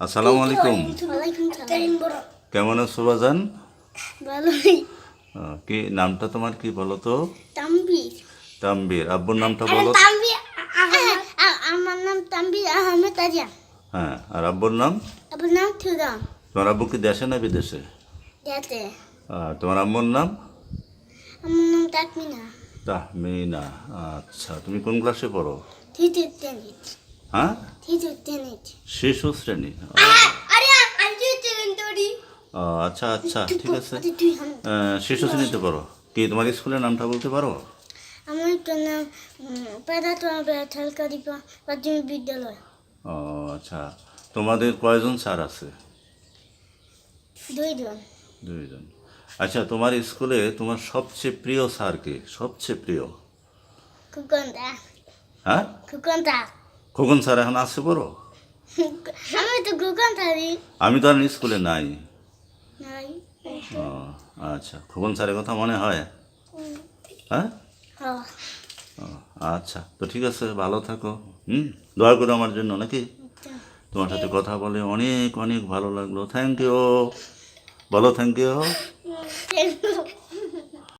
আসসালামু আলাইকুম। কেমন আছো বাজান? ভালোই কি নামটা তোমার কি বলো তো? তাম্বির। তাম্বির। আব্বুর নামটা বলো। তাম্বির আমার নাম তাম্বির আহমেদ আজা হ্যাঁ আর আব্বুর নাম? আপনার নাম থুরাম তোমার আব্বু কি দেশে না বিদেশে? আর তোমার আম্মুর নাম? আমার নাম তাকমিনা তাহমিনা। আচ্ছা তুমি কোন ক্লাসে পড়ো? থিতু টেনিট হ্যাঁ? শিশু শ্রেণি। আচ্ছা আচ্ছা ঠিক আছে। হাম। শিশু শ্রেণীতে পড়ো। কি তোমার স্কুলের নামটা বলতে পারো? আমার নাম প্রাথমিক বিদ্যালয়। ও আচ্ছা। তোমাদের কয়জন স্যার আছে? দুইজন। দুইজন। আচ্ছা তোমার স্কুলে তোমার সবচেয়ে প্রিয় স্যার কে? সবচেয়ে প্রিয়? কুকন্দা হ্যাঁ? কুকন্দা খোকন স্যার এখন আসছে বড়? আমি তো রি আমি তো আর স্কুলে নাই। নাই? ও আচ্ছা। খোকন স্যারের কথা মনে হয়? হ্যাঁ? আচ্ছা। তো ঠিক আছে ভালো থাকো। হুম? দয়া করো আমার জন্য নাকি? তোমার সাথে কথা বলে অনেক অনেক ভালো লাগল। থ্যাংক ইউ বলো থ্যাংক ইউ.